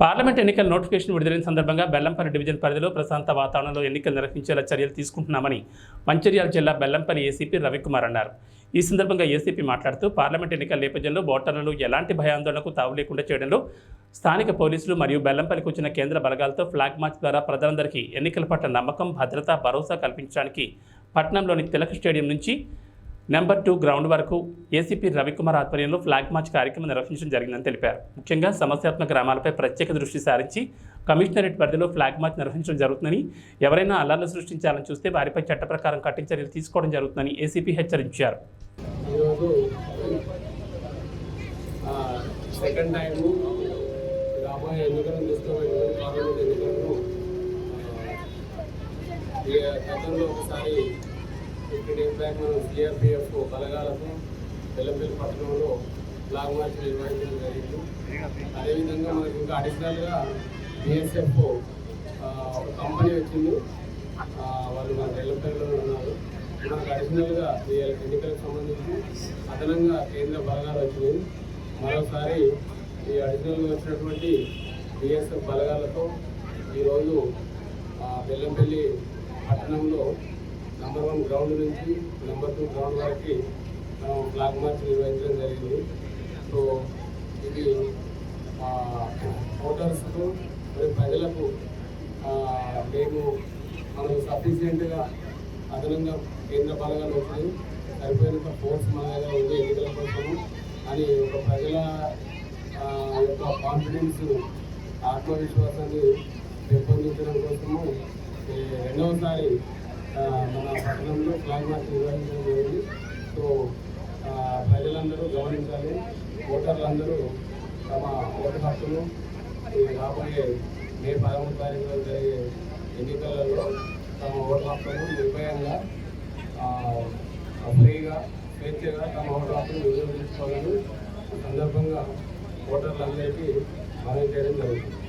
Parliament ఎన్నికల notification విడుదలైన సందర్భంగా బెల్లంపల్లి డివిజన్ పరిధిలో ప్రశాంత వాతావరణంలో ఎన్నికలు నిర్వహించేలా చర్యలు తీసుకుంటున్నామని మంచిర్యాల జిల్లా బెల్లంపల్లి ఏసీపీ రవికుమార్ అన్నారు. ఈ సందర్భంగా ఏసీపీ మాట్లాడుతూ పార్లమెంట్ ఎన్నికల నేపథ్యంలో ఓటర్లు ఎలాంటి భయాందోళనకు తావు లేకుండా చేయడంలో స్థానిక పోలీసులు మరియు బెల్లంపల్లికి వచ్చిన కేంద్ర బలగాలతో ఫ్లాగ్ మార్చ్ ద్వారా ప్రజలందరికీ ఎన్నికల పట్ల నమ్మకం భద్రత భరోసా కల్పించడానికి పట్టణంలోని తిలక్ స్టేడియం నుంచి నెంబర్ టూ గ్రౌండ్ వరకు ఏసీపీ రవికుమార్ ఆధ్వర్యంలో ఫ్లాగ్ మార్చ్ కార్యక్రమం నిర్వహించడం జరిగిందని తెలిపారు. ముఖ్యంగా సమస్యాత్మక గ్రామాలపై ప్రత్యేక దృష్టి సారించి కమిషనరేట్ పరిధిలో ఫ్లాగ్ మార్చ్ నిర్వహించడం జరుగుతుందని ఎవరైనా అల్లర్లు సృష్టించాలని చూస్తే వారిపై చట్ట ప్రకారం కఠిన చర్యలు తీసుకోవడం జరుగుతుందని ఏసీపీ హెచ్చరించారు. సెకండ్ టైం రాబోయే ఎన్నికలను పార్లమెంట్ ఎన్నికలను ఈ గతంలో ఒకసారి ఈక్విటీ బ్యాంక్ మనం సిఆర్పిఎఫ్ బలగాలతో బెల్లంపల్లి పట్టణంలో లాంగ్ మార్చ్ నిర్వహించడం జరిగింది. అదేవిధంగా మనకి ఇంకా అడిషనల్గా బిఎస్ఎఫ్ ఒక కంపెనీ వచ్చింది. వాళ్ళు మన బెల్లంపల్లిలో ఉన్నారు. మనకు అడిషనల్గా ఎన్నికలకు సంబంధించి అదనంగా కేంద్ర బలగాలు వచ్చినాయి. మరోసారి ఈ అడిషనల్గా వచ్చినటువంటి బిఎస్ఎఫ్ బలగాలతో ఈరోజు బెల్లంపల్లి పట్టణంలో నెంబర్ వన్ గ్రౌండ్ నుంచి నెంబర్ టూ గ్రౌండ్ వరకు మనం ఫ్లాగ్ మార్చ్ నిర్వహించడం జరిగింది. సో ఇది ఓటర్స్కు మరియు ప్రజలకు మేము మనం సఫిషియెంట్గా అదనంగా కేంద్ర బలగాలు వచ్చాయి సరిపోయినంత ఫోర్స్ మన దగ్గర ఉంది ఎన్నికల కోసము. అని ఒక ప్రజల యొక్క కాన్ఫిడెన్స్ ఆత్మవిశ్వాసాన్ని పెంపొందించడం కోసము రెండవసారి ఫ్లాగ్ మార్చ్ నిర్వహించడం జరిగింది సో ప్రజలందరూ గమనించాలి. ఓటర్లందరూ తమ ఓటు హక్కును రాబోయే మే పదమూడు తారీఖులో జరిగే ఎన్నికలలో తమ ఓటు హక్కును నిర్భయంగా ఫ్రీగా స్వేచ్ఛగా తమ ఓటు హక్కును వినియోగించుకోవాలని సందర్భంగా ఓటర్లందరికీ మనం చేయడం జరుగుతుంది.